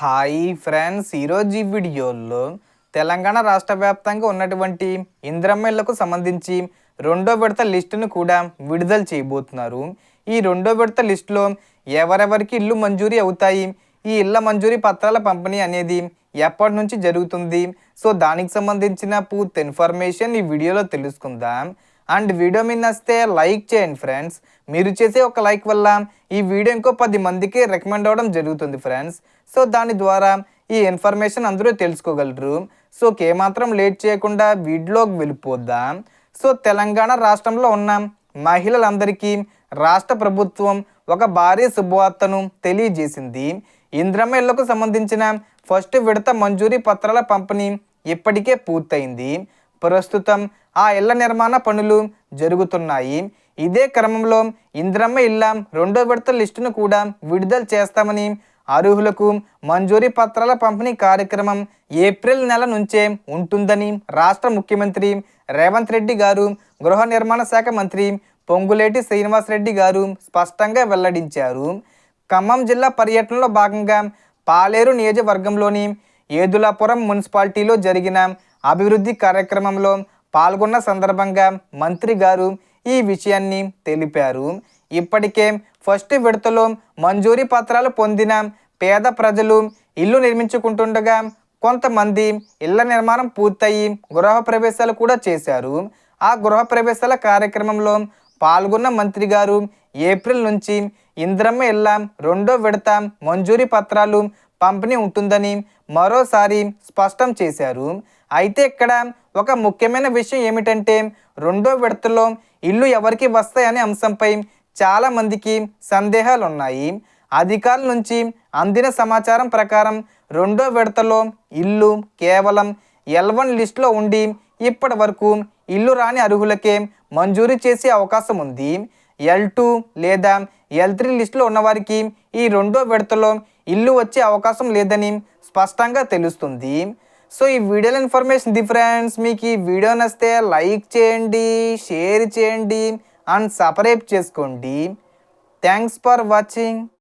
Hi friends ఈరోజు ఈ వీడియోలో తెలంగాణ రాష్ట్ర వ్యాప్తంగా ఉన్నటువంటి ఇంద్రమ్మ ఇళ్ళకు సంబంధించి రెండో విడత లిస్టును కూడా విడుదల చేయబోతున్నారు. ఈ రెండో విడత లిస్టులో ఎవరెవరికి ఇల్లు మంజూరీ అవుతాయి ఈ ఇళ్ళ మంజూరీ పత్రాల పంపిణీ అనేది ఎప్పటి నుంచి జరుగుతుంది? సో దానికి సంబంధించిన పూర్తి ఇన్ఫర్మేషన్ ఈ వీడియోలో తెలుసుకుందాం. అండ్ వీడియో మీద నచ్చితే లైక్ చేయండి ఫ్రెండ్స్. మీరు చేసే ఒక లైక్ వల్ల ఈ వీడియో ఇంకో పది మందికి రికమెండ్ అవ్వడం జరుగుతుంది ఫ్రెండ్స్. సో దాని ద్వారా ఈ ఇన్ఫర్మేషన్ అందరూ తెలుసుకోగలరు. సో ఏమాత్రం లేట్ చేయకుండా వీడియోకి వెళ్ళిపోద్దాం సో తెలంగాణ రాష్ట్రంలో ఉన్న మహిళలందరికీ రాష్ట్ర ప్రభుత్వం ఒక భారీ శుభవార్తను తెలియజేసింది. ఇంద్రమ్మ ఇళ్ళకు సంబంధించిన ఫస్ట్ విడత మంజూరీ పత్రాల పంపిణీ ఇప్పటికే పూర్తయింది. ప్రస్తుతం ఆ ఇళ్ళ నిర్మాణ పనులు జరుగుతున్నాయి. ఇదే క్రమంలో ఇంద్రమ్మ ఇళ్ళ రెండో విడత లిస్టును కూడా విడుదల చేస్తామని అర్హులకు మంజూరీ పత్రాల పంపిణీ కార్యక్రమం ఏప్రిల్ నెల నుంచే ఉంటుందని రాష్ట్ర ముఖ్యమంత్రి రేవంత్ రెడ్డి గారు గృహ నిర్మాణ శాఖ మంత్రి పొంగులేటి శ్రీనివాసరెడ్డి గారు స్పష్టంగా వెల్లడించారు. ఖమ్మం జిల్లా పర్యటనలో భాగంగా పాలేరు నియోజకవర్గంలోని ఏదులాపురం మున్సిపాలిటీలో జరిగిన అభివృద్ధి కార్యక్రమంలో పాల్గొన్న సందర్భంగా మంత్రి గారు ఈ విషయాన్ని తెలిపారు. ఇప్పటికే ఫస్ట్ విడతలో మంజూరీ పత్రాలు పొందిన పేద ప్రజలు ఇల్లు నిర్మించుకుంటుండగా కొంతమంది ఇళ్ళ నిర్మాణం పూర్తయి గృహ ప్రవేశాలు కూడా చేశారు. ఆ గృహ ప్రవేశాల కార్యక్రమంలో పాల్గొన్న మంత్రి గారు ఏప్రిల్ నుంచి ఇంద్రమ్మ ఇళ్ళ రెండో విడత మంజూరీ పత్రాలు పంపిణీ ఉంటుందని మరోసారి స్పష్టం చేశారు. అయితే ఇక్కడ ఒక ముఖ్యమైన విషయం ఏమిటంటే రెండో విడతలో ఇల్లు ఎవరికి వస్తాయనే అంశంపై చాలా మందికి సందేహాలు ఉన్నాయి అధికారుల నుంచి అందిన సమాచారం ప్రకారం రెండో విడతలో ఇల్లు కేవలం ఎల్ వన్ లిస్టులో ఉండి ఇప్పటి వరకు ఇల్లు రాని అర్హులకే మంజూరు చేసే అవకాశం ఉంది. ఎల్ టూ లేదా ఎల్ త్రీ లిస్టులో ఉన్నవారికి ఈ రెండో విడతలో ఇల్లు వచ్చే అవకాశం లేదని స్పష్టంగా తెలుస్తుంది. సో ఈ వీడియోలో ఇన్ఫర్మేషన్ ది ఫ్రెండ్స్ మీకు ఈ వీడియో నచ్చితే లైక్ చేయండి షేర్ చేయండి అండ్ సపరేట్ చేసుకోండి. Thanks for watching.